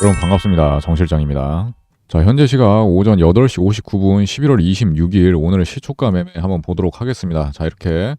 여러분 반갑습니다. 정 실장입니다. 자, 현재 시각 오전 8시 59분 11월 26일 오늘의 시초가 매매 한번 보도록 하겠습니다. 자, 이렇게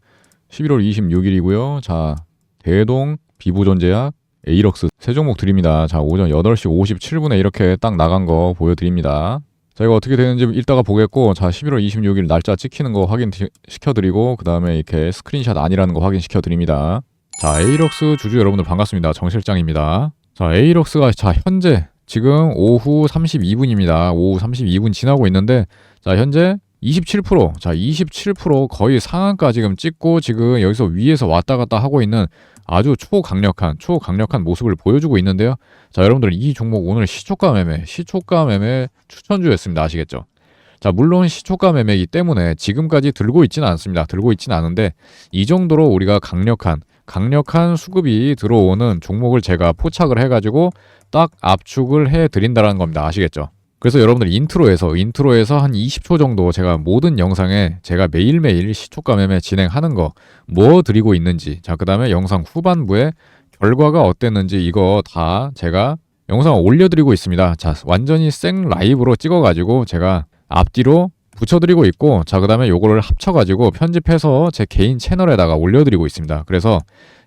11월 26일이고요. 자, 대동, 비보전제약, 에이럭스 세 종목 드립니다. 자, 오전 8시 57분에 이렇게 딱 나간 거 보여드립니다. 자, 이거 어떻게 되는지 이따가 보겠고, 자, 11월 26일 날짜 찍히는 거 확인시켜드리고, 그 다음에 이렇게 스크린샷 아니라는 거 확인시켜드립니다. 자, 에이럭스 주주 여러분들 반갑습니다. 정 실장입니다. 자, 에이럭스가 자, 현재 지금 오후 32분입니다. 오후 32분 지나고 있는데 자, 현재 27%, 자, 27% 거의 상한가 지금 찍고 지금 여기서 위에서 왔다 갔다 하고 있는 아주 초강력한, 초강력한 모습을 보여주고 있는데요. 자, 여러분들 이 종목 오늘 시초가 매매, 시초가 매매 추천주였습니다. 아시겠죠? 자, 물론 시초가 매매이기 때문에 지금까지 들고 있지는 않습니다. 들고 있지는 않은데 이 정도로 우리가 강력한 강력한 수급이 들어오는 종목을 제가 포착을 해가지고 딱 압축을 해드린다는 겁니다. 아시겠죠? 그래서 여러분들 인트로에서 인트로에서 한 20초 정도 제가 모든 영상에 제가 매일매일 시초가 매매 진행하는 거 뭐 드리고 있는지 자 그다음에 영상 후반부에 결과가 어땠는지 이거 다 제가 영상을 올려드리고 있습니다. 자 완전히 생 라이브로 찍어가지고 제가 앞뒤로 붙여드리고 있고 자 그 다음에 요거를 합쳐가지고 편집해서 제 개인 채널에다가 올려드리고 있습니다. 그래서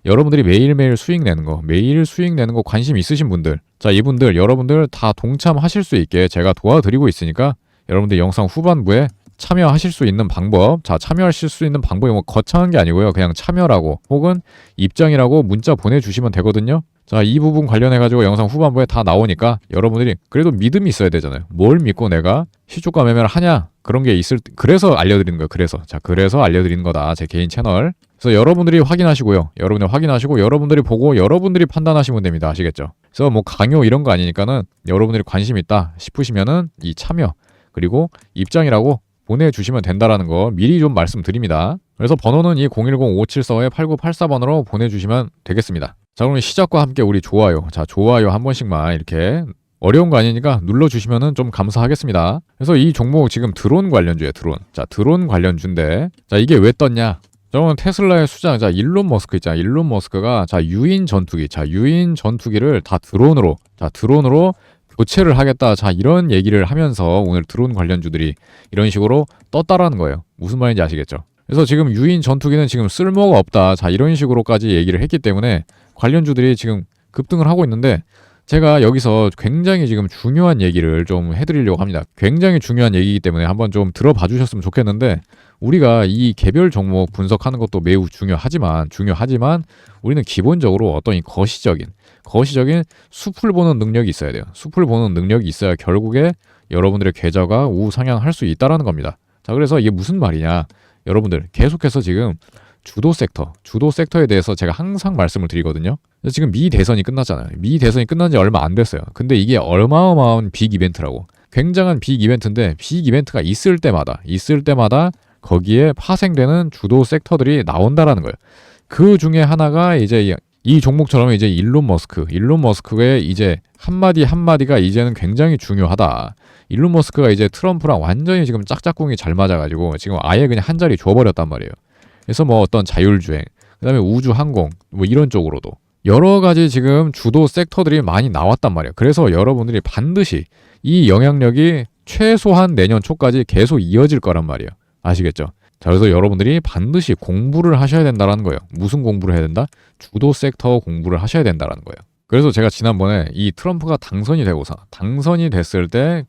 여러분들이 매일매일 수익 내는 거 매일 수익 내는 거 관심 있으신 분들 자 이분들 여러분들 다 동참하실 수 있게 제가 도와드리고 있으니까 여러분들 영상 후반부에 참여하실 수 있는 방법 자 참여하실 수 있는 방법이 뭐 거창한 게 아니고요 그냥 참여라고 혹은 입장이라고 문자 보내주시면 되거든요 자, 이 부분 관련해가지고 영상 후반부에 다 나오니까 여러분들이 그래도 믿음이 있어야 되잖아요. 뭘 믿고 내가 시초가 매매를 하냐? 그런 게 있을, 그래서 알려드리는 거예요. 그래서. 자, 그래서 알려드리는 거다. 제 개인 채널. 그래서 여러분들이 확인하시고요. 여러분들 확인하시고 여러분들이 보고 여러분들이 판단하시면 됩니다. 아시겠죠? 그래서 뭐 강요 이런 거 아니니까는 여러분들이 관심 있다 싶으시면은 이 참여 그리고 입장이라고 보내주시면 된다라는 거 미리 좀 말씀드립니다. 그래서 번호는 이 010-5745-8984번으로 보내주시면 되겠습니다. 자, 그럼 시작과 함께 우리 좋아요. 자, 좋아요 한 번씩만 이렇게 어려운 거 아니니까 눌러주시면은 좀 감사하겠습니다. 그래서 이 종목 지금 드론 관련주예요, 드론. 자, 드론 관련주인데, 자, 이게 왜 떴냐? 저는 테슬라의 수장, 자, 일론 머스크 있잖아. 일론 머스크가, 자, 유인 전투기, 자, 유인 전투기를 다 드론으로, 자, 드론으로 교체를 하겠다. 자, 이런 얘기를 하면서 오늘 드론 관련주들이 이런 식으로 떴다라는 거예요. 무슨 말인지 아시겠죠? 그래서 지금 유인 전투기는 지금 쓸모가 없다. 자, 이런 식으로까지 얘기를 했기 때문에 관련주들이 지금 급등을 하고 있는데 제가 여기서 굉장히 지금 중요한 얘기를 좀 해드리려고 합니다. 굉장히 중요한 얘기이기 때문에 한번 좀 들어봐 주셨으면 좋겠는데 우리가 이 개별 종목 분석하는 것도 매우 중요하지만 중요하지만 우리는 기본적으로 어떤 이 거시적인 거시적인 숲을 보는 능력이 있어야 돼요. 숲을 보는 능력이 있어야 결국에 여러분들의 계좌가 우상향할 수 있다라는 겁니다. 자 그래서 이게 무슨 말이냐 여러분들 계속해서 지금 주도 섹터, 주도 섹터에 대해서 제가 항상 말씀을 드리거든요. 지금 미 대선이 끝났잖아요. 미 대선이 끝난 지 얼마 안 됐어요. 근데 이게 어마어마한 빅 이벤트라고. 굉장한 빅 이벤트인데 빅 이벤트가 있을 때마다 있을 때마다 거기에 파생되는 주도 섹터들이 나온다라는 거예요. 그 중에 하나가 이제 이 종목처럼 이제 일론 머스크, 일론 머스크의 이제 한마디 한마디가 이제는 굉장히 중요하다. 일론 머스크가 이제 트럼프랑 완전히 지금 짝짝꿍이 잘 맞아가지고 지금 아예 그냥 한 자리 줘버렸단 말이에요. 그래서 뭐 어떤 자율주행, 그 다음에 우주 항공 뭐 이런 쪽으로도 여러 가지 지금 주도 섹터들이 많이 나왔단 말이에요. 그래서 여러분들이 반드시 이 영향력이 최소한 내년 초까지 계속 이어질 거란 말이에요. 아시겠죠? 자, 그래서 여러분들이 반드시 공부를 하셔야 된다라는 거예요. 무슨 공부를 해야 된다? 주도 섹터 공부를 하셔야 된다라는 거예요. 그래서 제가 지난번에 이 트럼프가 당선이 되고서 당선이 됐을 때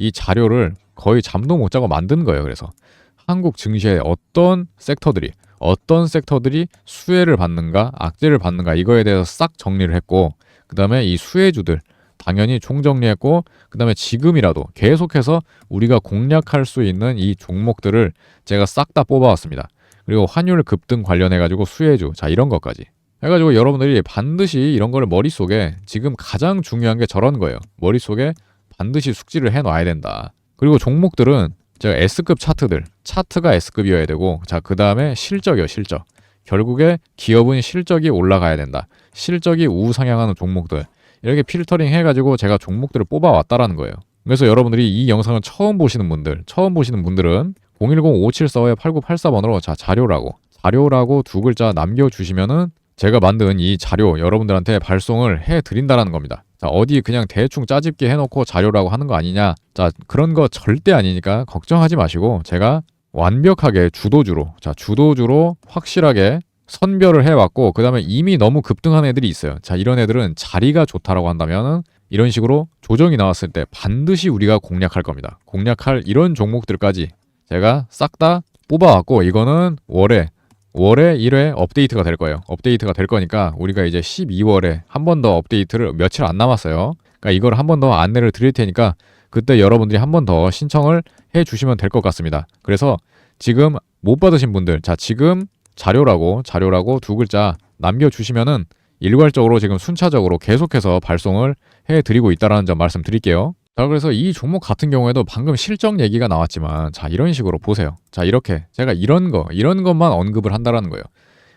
이 자료를 거의 잠도 못 자고 만든 거예요. 그래서 한국 증시의 어떤 섹터들이 어떤 섹터들이 수혜를 받는가 악재를 받는가 이거에 대해서 싹 정리를 했고 그 다음에 이 수혜주들 당연히 총정리했고 그 다음에 지금이라도 계속해서 우리가 공략할 수 있는 이 종목들을 제가 싹 다 뽑아왔습니다. 그리고 환율 급등 관련해 가지고 수혜주 자 이런 것까지 해가지고 여러분들이 반드시 이런 거를 머릿속에 지금 가장 중요한 게 저런 거예요. 머릿속에 반드시 숙지를 해놔야 된다. 그리고 종목들은 제가 S급 차트들, 차트가 S급이어야 되고, 자, 그 다음에 실적이요, 실적. 결국에 기업은 실적이 올라가야 된다. 실적이 우상향하는 종목들. 이렇게 필터링 해가지고 제가 종목들을 뽑아왔다라는 거예요. 그래서 여러분들이 이 영상을 처음 보시는 분들, 처음 보시는 분들은 010-5745-8984번으로 자, 자료라고, 자료라고 두 글자 남겨주시면은 제가 만든 이 자료 여러분들한테 발송을 해 드린다라는 겁니다. 자, 어디 그냥 대충 짜집게 해놓고 자료라고 하는 거 아니냐. 자, 그런 거 절대 아니니까 걱정하지 마시고 제가 완벽하게 주도주로, 자, 주도주로 확실하게 선별을 해왔고, 그 다음에 이미 너무 급등한 애들이 있어요. 자, 이런 애들은 자리가 좋다라고 한다면은 이런 식으로 조정이 나왔을 때 반드시 우리가 공략할 겁니다. 공략할 이런 종목들까지 제가 싹 다 뽑아왔고, 이거는 월에 월에 1회 업데이트가 될 거예요. 업데이트가 될 거니까 우리가 이제 12월에 한 번 더 업데이트를 며칠 안 남았어요. 그러니까 이걸 한 번 더 안내를 드릴 테니까 그때 여러분들이 한 번 더 신청을 해 주시면 될 것 같습니다. 그래서 지금 못 받으신 분들, 자, 지금 자료라고, 자료라고 두 글자 남겨주시면은 일괄적으로 지금 순차적으로 계속해서 발송을 해 드리고 있다라는 점 말씀드릴게요. 자, 그래서 이 종목 같은 경우에도 방금 실적 얘기가 나왔지만, 자, 이런 식으로 보세요. 자, 이렇게 제가 이런 거, 이런 것만 언급을 한다라는 거예요.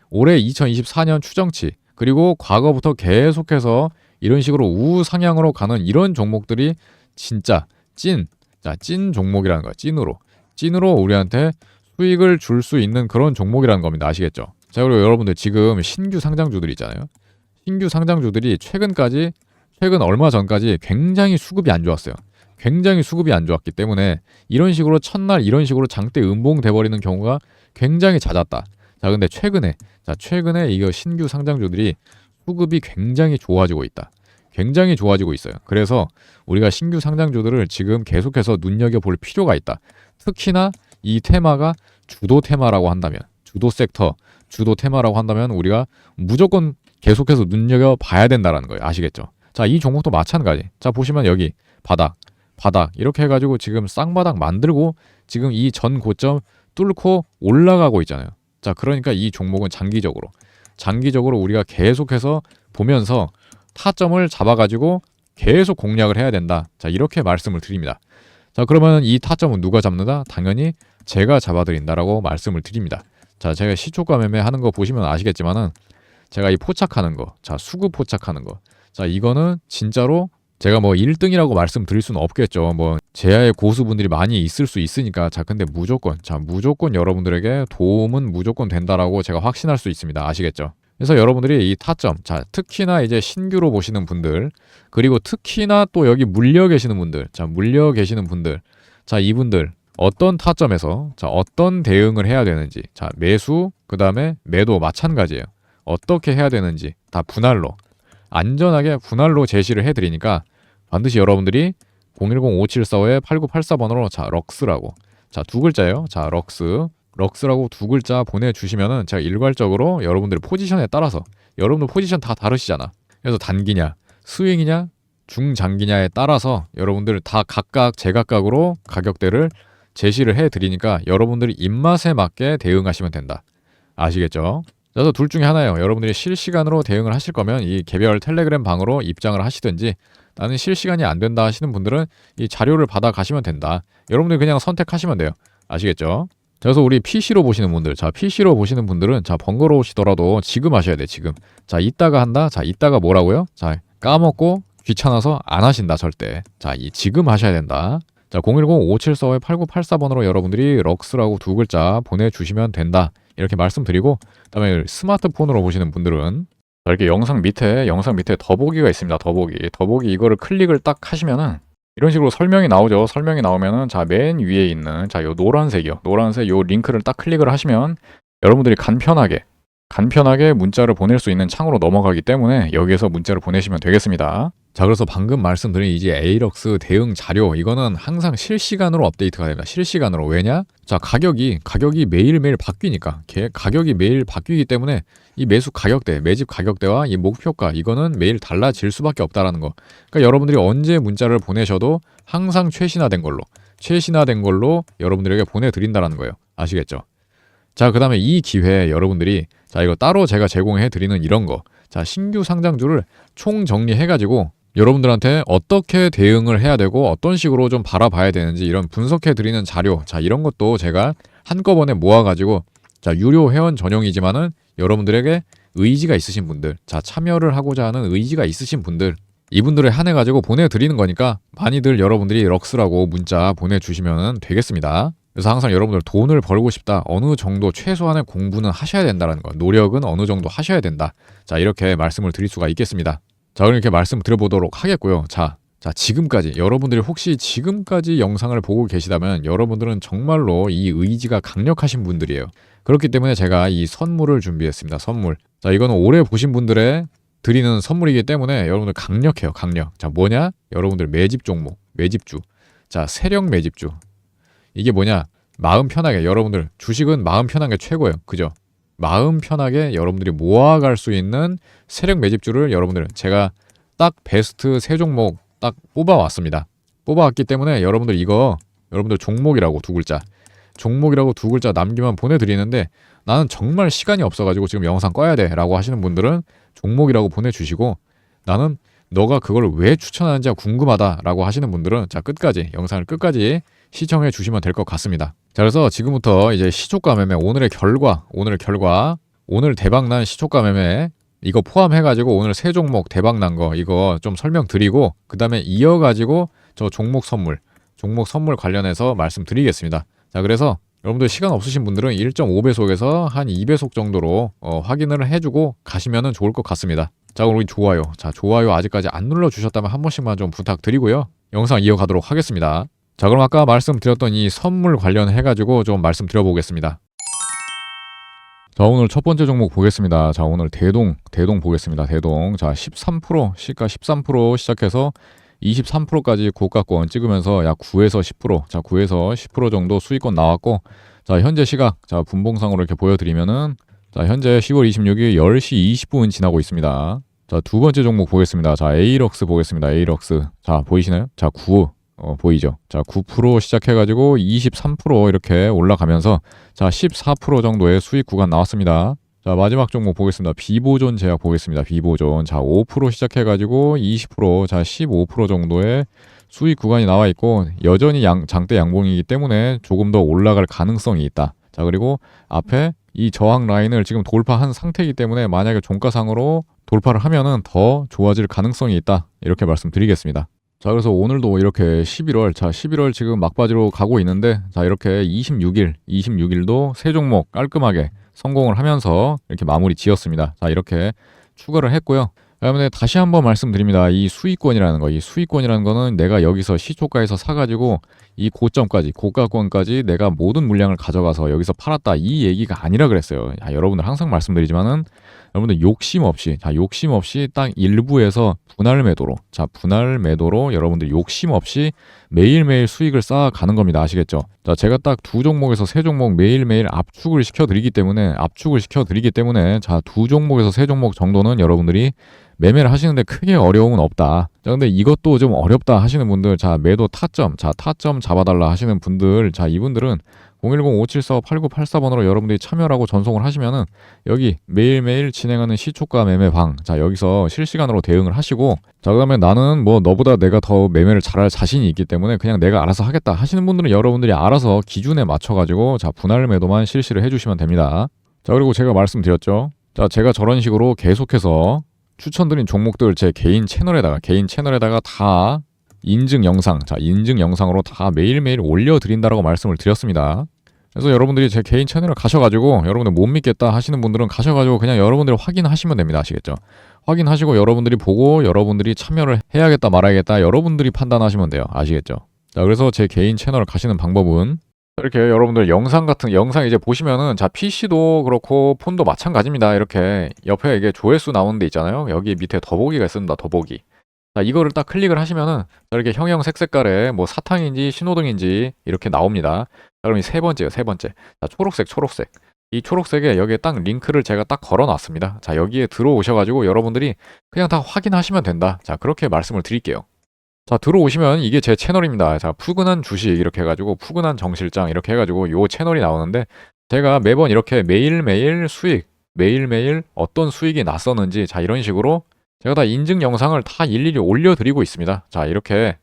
올해 2024년 추정치, 그리고 과거부터 계속해서 이런 식으로 우상향으로 가는 이런 종목들이 진짜 찐, 자, 찐 종목이라는 거야. 찐으로. 찐으로 우리한테 수익을 줄 수 있는 그런 종목이라는 겁니다. 아시겠죠? 자, 그리고 여러분들 지금 신규 상장주들 있잖아요. 신규 상장주들이 최근까지 최근 얼마 전까지 굉장히 수급이 안 좋았어요. 굉장히 수급이 안 좋았기 때문에 이런 식으로 첫날 이런 식으로 장대 음봉 돼버리는 경우가 굉장히 잦았다. 자, 근데 최근에 자 최근에 이거 신규 상장주들이 수급이 굉장히 좋아지고 있다. 굉장히 좋아지고 있어요. 그래서 우리가 신규 상장주들을 지금 계속해서 눈여겨 볼 필요가 있다. 특히나 이 테마가 주도 테마라고 한다면 주도 섹터, 주도 테마라고 한다면 우리가 무조건 계속해서 눈여겨 봐야 된다라는 거예요. 아시겠죠? 자, 이 종목도 마찬가지. 자, 보시면 여기 바닥, 바닥 이렇게 해가지고 지금 쌍바닥 만들고 지금 이 전 고점 뚫고 올라가고 있잖아요. 자, 그러니까 이 종목은 장기적으로, 장기적으로 우리가 계속해서 보면서 타점을 잡아가지고 계속 공략을 해야 된다. 자, 이렇게 말씀을 드립니다. 자, 그러면 이 타점은 누가 잡는다? 당연히 제가 잡아드린다라고 말씀을 드립니다. 자, 제가 시초가 매매 하는 거 보시면 아시겠지만은 제가 이 포착하는 거, 자, 수급 포착하는 거, 자, 이거는 진짜로 제가 뭐 1등이라고 말씀드릴 수는 없겠죠. 뭐 제야의 고수분들이 많이 있을 수 있으니까 자 근데 무조건 자 무조건 여러분들에게 도움은 무조건 된다라고 제가 확신할 수 있습니다. 아시겠죠? 그래서 여러분들이 이 타점 자 특히나 이제 신규로 보시는 분들 그리고 특히나 또 여기 물려 계시는 분들 자 물려 계시는 분들 자 이분들 어떤 타점에서 자 어떤 대응을 해야 되는지 자 매수 그 다음에 매도 마찬가지예요. 어떻게 해야 되는지 다 분할로 안전하게 분할로 제시를 해드리니까 반드시 여러분들이 010-5745-8984번으로 자 럭스라고 자 두 글자예요. 자 럭스 럭스라고 두 글자 보내주시면은 제가 일괄적으로 여러분들의 포지션에 따라서 여러분들 포지션 다 다르시잖아. 그래서 단기냐 스윙이냐 중장기냐에 따라서 여러분들 다 각각 제각각으로 가격대를 제시를 해드리니까 여러분들이 입맛에 맞게 대응하시면 된다. 아시겠죠? 그래서 둘 중에 하나예요. 여러분들이 실시간으로 대응을 하실 거면 이 개별 텔레그램 방으로 입장을 하시든지 나는 실시간이 안 된다 하시는 분들은 이 자료를 받아 가시면 된다. 여러분들 그냥 선택하시면 돼요. 아시겠죠? 그래서 우리 PC로 보시는 분들, 자 PC로 보시는 분들은 자 번거로우시더라도 지금 하셔야 돼 지금. 자 이따가 한다. 자 이따가 뭐라고요? 자 까먹고 귀찮아서 안 하신다 절대. 자 이 지금 하셔야 된다. 자 010-5745-8984번으로 여러분들이 럭스라고 두 글자 보내주시면 된다. 이렇게 말씀드리고 그 다음에 스마트폰으로 보시는 분들은 자, 이렇게 영상 밑에 영상 밑에 더보기가 있습니다. 더보기 더보기 이거를 클릭을 딱 하시면은 이런 식으로 설명이 나오죠. 설명이 나오면은 자 맨 위에 있는 자 요 노란색이요. 노란색 요 링크를 딱 클릭을 하시면 여러분들이 간편하게 간편하게 문자를 보낼 수 있는 창으로 넘어가기 때문에 여기에서 문자를 보내시면 되겠습니다. 자, 그래서 방금 말씀드린 이제 에이럭스 대응 자료 이거는 항상 실시간으로 업데이트가 됩니다. 실시간으로 왜냐? 자, 가격이 가격이 매일매일 바뀌니까 개, 가격이 매일 바뀌기 때문에 이 매수 가격대, 매집 가격대와 이 목표가 이거는 매일 달라질 수밖에 없다라는 거. 그러니까 여러분들이 언제 문자를 보내셔도 항상 최신화된 걸로 최신화된 걸로 여러분들에게 보내드린다라는 거예요. 아시겠죠? 자, 그 다음에 이 기회에 여러분들이 자, 이거 따로 제가 제공해 드리는 이런 거. 자, 신규 상장주를 총 정리해 가지고 여러분들한테 어떻게 대응을 해야 되고 어떤 식으로 좀 바라봐야 되는지 이런 분석해 드리는 자료. 자, 이런 것도 제가 한꺼번에 모아 가지고 자, 유료 회원 전용이지만은 여러분들에게 의지가 있으신 분들, 자, 참여를 하고자 하는 의지가 있으신 분들 이분들을 한해 가지고 보내 드리는 거니까 많이들 여러분들이 럭스라고 문자 보내 주시면 되겠습니다. 그래서 항상 여러분들 돈을 벌고 싶다. 어느 정도 최소한의 공부는 하셔야 된다는 거. 노력은 어느 정도 하셔야 된다. 자, 이렇게 말씀을 드릴 수가 있겠습니다. 자, 그럼 이렇게 말씀드려보도록 하겠고요. 자, 자, 지금까지 여러분들이 혹시 지금까지 영상을 보고 계시다면 여러분들은 정말로 이 의지가 강력하신 분들이에요. 그렇기 때문에 제가 이 선물을 준비했습니다. 선물. 자, 이거는 오래 보신 분들의 드리는 선물이기 때문에 여러분들 강력해요. 강력. 자, 뭐냐? 여러분들 매집 종목, 매집주. 자, 세력 매집주. 이게 뭐냐? 마음 편하게 여러분들 주식은 마음 편하게 최고예요. 그죠? 마음 편하게 여러분들이 모아갈 수 있는 세력 매집주를 여러분들 제가 딱 베스트 세 종목 딱 뽑아왔습니다. 뽑아왔기 때문에 여러분들 이거 여러분들 종목이라고 두 글자 종목이라고 두 글자 남기만 보내드리는데 나는 정말 시간이 없어가지고 지금 영상 꺼야 돼 라고 하시는 분들은 종목이라고 보내주시고 나는 너가 그걸 왜 추천하는지가 궁금하다 라고 하시는 분들은 자 끝까지 영상을 끝까지 시청해 주시면 될 것 같습니다. 자 그래서 지금부터 이제 시초가 매매 오늘의 결과 오늘의 결과 오늘 대박난 시초가 매매 이거 포함해가지고 오늘 세 종목 대박난 거 이거 좀 설명드리고 그 다음에 이어가지고 저 종목 선물 종목 선물 관련해서 말씀드리겠습니다. 자 그래서 여러분들 시간 없으신 분들은 1.5배속에서 한 2배속 정도로 어, 확인을 해주고 가시면은 좋을 것 같습니다. 자 그럼 우리 좋아요. 자 좋아요 아직까지 안 눌러주셨다면 한 번씩만 좀 부탁드리고요. 영상 이어가도록 하겠습니다. 자 그럼 아까 말씀드렸던 이 선물 관련해 가지고 좀 말씀드려 보겠습니다. 자 오늘 첫 번째 종목 보겠습니다. 자 오늘 대동 대동 보겠습니다. 대동 자 13% 시가 13% 시작해서 23%까지 고가권 찍으면서 약 9에서 10%, 자 9에서 10% 정도 수익권 나왔고, 자 현재 시각, 자 분봉상으로 이렇게 보여드리면은, 자 현재 10월 26일 10시 20분 지나고 있습니다. 자 두 번째 종목 보겠습니다. 자 에이럭스 보겠습니다. 에이럭스, 자 보이시나요? 자 9, 어, 보이죠? 자 9% 시작해가지고 23% 이렇게 올라가면서, 자 14% 정도의 수익 구간 나왔습니다. 자 마지막 종목 보겠습니다. 비보존 제약 보겠습니다. 비보존 자 5% 시작해가지고 20%자 15% 정도의 수익 구간이 나와 있고 여전히 양, 장대 양봉이기 때문에 조금 더 올라갈 가능성이 있다. 자 그리고 앞에 이 저항 라인을 지금 돌파한 상태이기 때문에 만약에 종가상으로 돌파를 하면은 더 좋아질 가능성이 있다. 이렇게 말씀드리겠습니다. 자 그래서 오늘도 이렇게 11월 자 11월 지금 막바지로 가고 있는데 자 이렇게 26일 26일도 세 종목 깔끔하게 성공을 하면서 이렇게 마무리 지었습니다. 자, 이렇게 추가를 했고요. 그다음에 다시 한번 말씀드립니다. 이 수익권이라는 거, 이 수익권이라는 거는 내가 여기서 시초가에서 사가지고 이 고점까지 고가권까지 내가 모든 물량을 가져가서 여기서 팔았다 이 얘기가 아니라 그랬어요. 야, 여러분들 항상 말씀드리지만은 여러분들 욕심 없이 자 욕심 없이 딱 일부에서 분할 매도로 자 분할 매도로 여러분들 욕심 없이 매일매일 수익을 쌓아가는 겁니다. 아시겠죠? 자 제가 딱 두 종목에서 세 종목 매일매일 압축을 시켜드리기 때문에 압축을 시켜드리기 때문에 자 두 종목에서 세 종목 정도는 여러분들이 매매를 하시는데 크게 어려움은 없다. 자, 근데 이것도 좀 어렵다 하시는 분들, 자, 매도 타점, 자, 타점 잡아달라 하시는 분들, 자, 이분들은 010-574-8984번으로 여러분들이 참여하고 전송을 하시면은 여기 매일매일 진행하는 시초가 매매 방, 자, 여기서 실시간으로 대응을 하시고, 자, 그 다음에 나는 뭐 너보다 내가 더 매매를 잘할 자신이 있기 때문에 그냥 내가 알아서 하겠다 하시는 분들은 여러분들이 알아서 기준에 맞춰 가지고, 자, 분할 매도만 실시를 해 주시면 됩니다. 자, 그리고 제가 말씀드렸죠. 자, 제가 저런 식으로 계속해서 추천드린 종목들 제 개인 채널에다가 개인 채널에다가 다 인증 영상, 자 인증 영상으로 다 매일매일 올려드린다라고 말씀을 드렸습니다. 그래서 여러분들이 제 개인 채널을 가셔가지고 여러분들 못 믿겠다 하시는 분들은 가셔가지고 그냥 여러분들이 확인하시면 됩니다. 아시겠죠? 확인하시고 여러분들이 보고 여러분들이 참여를 해야겠다 말아야겠다 여러분들이 판단하시면 돼요. 아시겠죠? 자 그래서 제 개인 채널 가시는 방법은 이렇게 여러분들 영상 같은 영상 이제 보시면은 자 PC도 그렇고 폰도 마찬가지입니다. 이렇게 옆에 이게 조회수 나오는 데 있잖아요. 여기 밑에 더보기가 있습니다. 더보기. 자 이거를 딱 클릭을 하시면은 이렇게 형형색 색깔의 뭐 사탕인지 신호등인지 이렇게 나옵니다. 자 그럼 이 세 번째요. 세 번째. 자 초록색 초록색. 이 초록색에 여기에 딱 링크를 제가 딱 걸어 놨습니다. 자 여기에 들어오셔가지고 여러분들이 그냥 다 확인하시면 된다. 자 그렇게 말씀을 드릴게요. 자 들어오시면 이게 제 채널입니다. 자 푸근한 주식 이렇게 해가지고 푸근한 정실장 이렇게 해가지고 요 채널이 나오는데 제가 매번 이렇게 매일매일 수익 매일매일 어떤 수익이 났었는지 자 이런 식으로 제가 다 인증 영상을 다 일일이 올려드리고 있습니다. 자 이렇게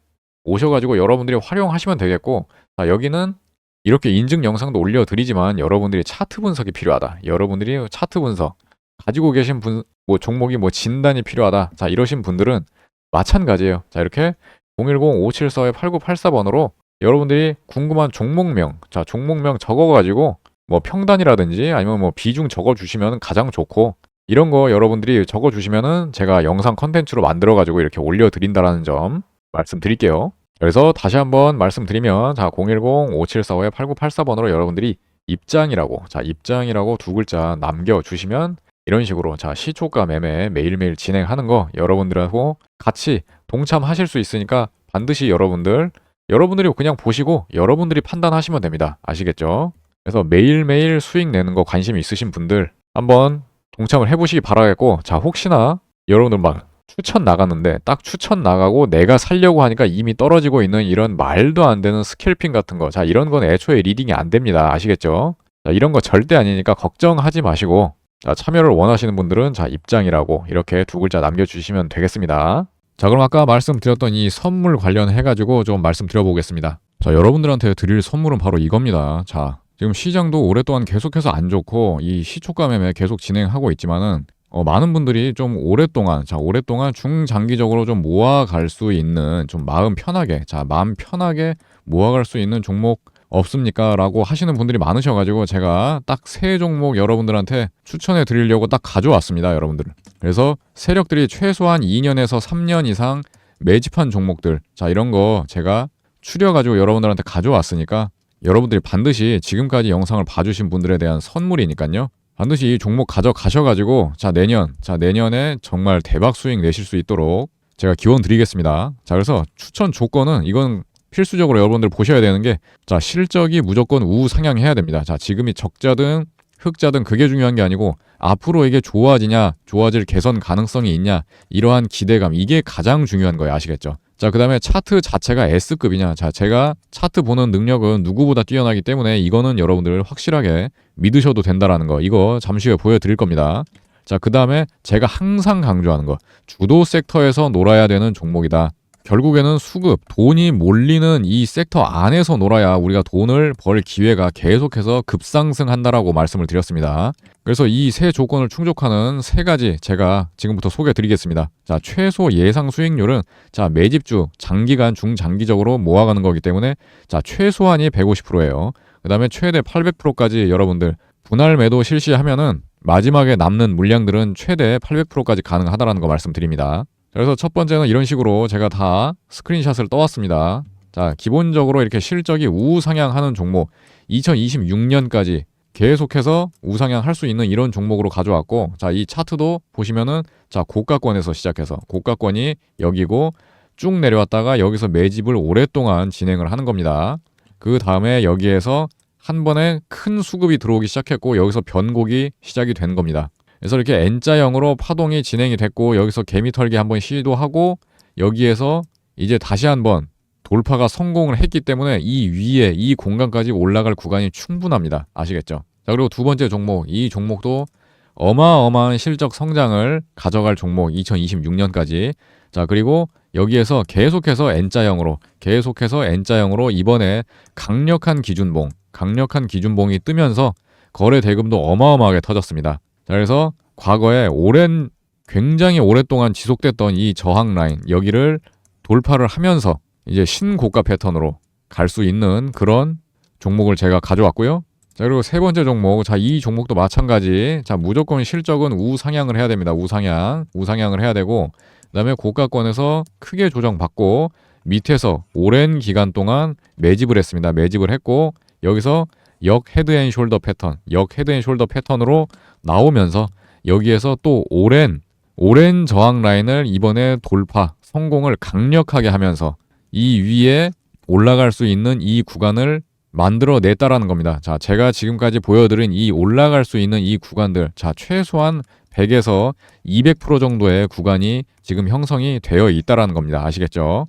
오셔가지고 여러분들이 활용하시면 되겠고 자 여기는 이렇게 인증 영상도 올려드리지만 여러분들이 차트 분석이 필요하다. 여러분들이 차트 분석 가지고 계신 분 뭐 종목이 뭐 진단이 필요하다. 자 이러신 분들은 마찬가지예요. 자, 이렇게 010-574-8984번으로 여러분들이 궁금한 종목명, 자, 종목명 적어가지고 뭐 평단이라든지 아니면 뭐 비중 적어주시면 가장 좋고 이런 거 여러분들이 적어 주시면은 제가 영상 컨텐츠로 만들어 가지고 이렇게 올려 드린다라는 점 말씀드릴게요. 그래서 다시 한번 말씀드리면 자 010-5745-8984번으로 여러분들이 입장이라고 자 입장이라고 두 글자 남겨 주시면 이런 식으로 자 시초가 매매 매일매일 진행하는 거 여러분들하고 같이 동참하실 수 있으니까 반드시 여러분들 여러분들이 그냥 보시고 여러분들이 판단하시면 됩니다. 아시겠죠? 그래서 매일매일 수익 내는 거 관심 있으신 분들 한번 동참을 해보시기 바라겠고 자 혹시나 여러분들 막 추천 나갔는데 딱 추천 나가고 내가 살려고 하니까 이미 떨어지고 있는 이런 말도 안 되는 스캘핑 같은 거. 자 이런 건 애초에 리딩이 안 됩니다. 아시겠죠? 자 이런 거 절대 아니니까 걱정하지 마시고. 자 참여를 원하시는 분들은 자 입장이라고 이렇게 두 글자 남겨주시면 되겠습니다. 자 그럼 아까 말씀드렸던 이 선물 관련해 가지고 좀 말씀드려보겠습니다. 자 여러분들한테 드릴 선물은 바로 이겁니다. 자 지금 시장도 오랫동안 계속해서 안 좋고 이 시초가 매매 계속 진행하고 있지만은 어, 많은 분들이 좀 오랫동안 자 오랫동안 중장기적으로 좀 모아갈 수 있는 좀 마음 편하게 자 마음 편하게 모아갈 수 있는 종목 없습니까? 라고 하시는 분들이 많으셔가지고 제가 딱 세 종목 여러분들한테 추천해 드리려고 딱 가져왔습니다 여러분들 그래서 세력들이 최소한 2년에서 3년 이상 매집한 종목들 자 이런 거 제가 추려가지고 여러분들한테 가져왔으니까 여러분들이 반드시 지금까지 영상을 봐주신 분들에 대한 선물이니까요 반드시 이 종목 가져가셔가지고 자 내년 자 내년에 정말 대박 수익 내실 수 있도록 제가 기원 드리겠습니다. 자 그래서 추천 조건은 이건 필수적으로 여러분들 보셔야 되는 게 자 실적이 무조건 우상향해야 됩니다. 자 지금이 적자든 흑자든 그게 중요한 게 아니고 앞으로 이게 좋아지냐 좋아질 개선 가능성이 있냐 이러한 기대감 이게 가장 중요한 거예요 아시겠죠? 자, 그 다음에 차트 자체가 S급이냐. 자, 제가 차트 보는 능력은 누구보다 뛰어나기 때문에 이거는 여러분들 확실하게 믿으셔도 된다라는 거. 이거 잠시 후에 보여드릴 겁니다. 자, 그 다음에 제가 항상 강조하는 거. 주도 섹터에서 놀아야 되는 종목이다. 결국에는 수급, 돈이 몰리는 이 섹터 안에서 놀아야 우리가 돈을 벌 기회가 계속해서 급상승한다라고 말씀을 드렸습니다. 그래서 이 세 조건을 충족하는 세 가지 제가 지금부터 소개해 드리겠습니다. 자, 최소 예상 수익률은 자, 매집주 장기간 중장기적으로 모아가는 거기 때문에 자, 최소한이 150%예요. 그다음에 최대 800%까지 여러분들 분할 매도 실시하면은 마지막에 남는 물량들은 최대 800%까지 가능하다라는 거 말씀드립니다. 그래서 첫 번째는 이런 식으로 제가 다 스크린샷을 떠왔습니다. 자, 기본적으로 이렇게 실적이 우상향하는 종목 2026년까지 계속해서 우상향 할 수 있는 이런 종목으로 가져왔고 자, 이 차트도 보시면은 자, 고가권에서 시작해서 고가권이 여기고 쭉 내려왔다가 여기서 매집을 오랫동안 진행을 하는 겁니다. 그 다음에 여기에서 한 번에 큰 수급이 들어오기 시작했고 여기서 변곡이 시작이 된 겁니다. 그래서 이렇게 N자형으로 파동이 진행이 됐고 여기서 개미 털기 한번 시도하고 여기에서 이제 다시 한번 돌파가 성공을 했기 때문에 이 위에 이 공간까지 올라갈 구간이 충분합니다. 아시겠죠? 자, 그리고 두 번째 종목. 이 종목도 어마어마한 실적 성장을 가져갈 종목 2026년까지. 자, 그리고 여기에서 계속해서 N자형으로 계속해서 N자형으로 이번에 강력한 기준봉, 강력한 기준봉이 뜨면서 거래 대금도 어마어마하게 터졌습니다. 자, 그래서 과거에 오랜 굉장히 오랫동안 지속됐던 이 저항 라인 여기를 돌파를 하면서 이제 신고가 패턴으로 갈 수 있는 그런 종목을 제가 가져왔고요. 자, 그리고 세 번째 종목. 자, 이 종목도 마찬가지. 자, 무조건 실적은 우상향을 해야 됩니다. 우상향. 우상향을 해야 되고 그다음에 고가권에서 크게 조정받고 밑에서 오랜 기간 동안 매집을 했습니다. 매집을 했고 여기서 역 헤드앤숄더 패턴, 역 헤드앤숄더 패턴으로 나오면서 여기에서 또 오랜 오랜 저항 라인을 이번에 돌파 성공을 강력하게 하면서 이 위에 올라갈 수 있는 이 구간을 만들어 냈다라는 겁니다. 자, 제가 지금까지 보여드린 이 올라갈 수 있는 이 구간들, 자, 최소한 100에서 200% 정도의 구간이 지금 형성이 되어 있다라는 겁니다. 아시겠죠?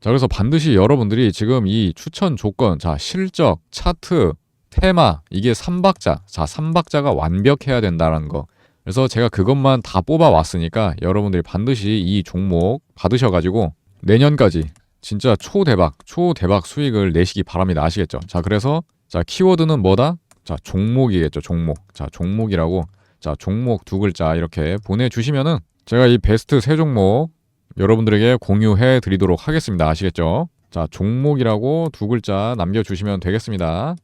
자, 그래서 반드시 여러분들이 지금 이 추천 조건, 자, 실적, 차트, 테마, 이게 3박자, 자, 3박자가 완벽해야 된다는 거. 그래서 제가 그것만 다 뽑아 왔으니까 여러분들이 반드시 이 종목 받으셔가지고 내년까지 진짜 초대박, 초대박 수익을 내시기 바랍니다. 아시겠죠? 자, 그래서 자, 키워드는 뭐다? 자, 종목이겠죠. 종목. 자, 종목이라고. 자, 종목 두 글자 이렇게 보내주시면은 제가 이 베스트 세 종목 여러분들에게 공유해 드리도록 하겠습니다. 아시겠죠? 자, 종목이라고 두 글자 남겨주시면 되겠습니다.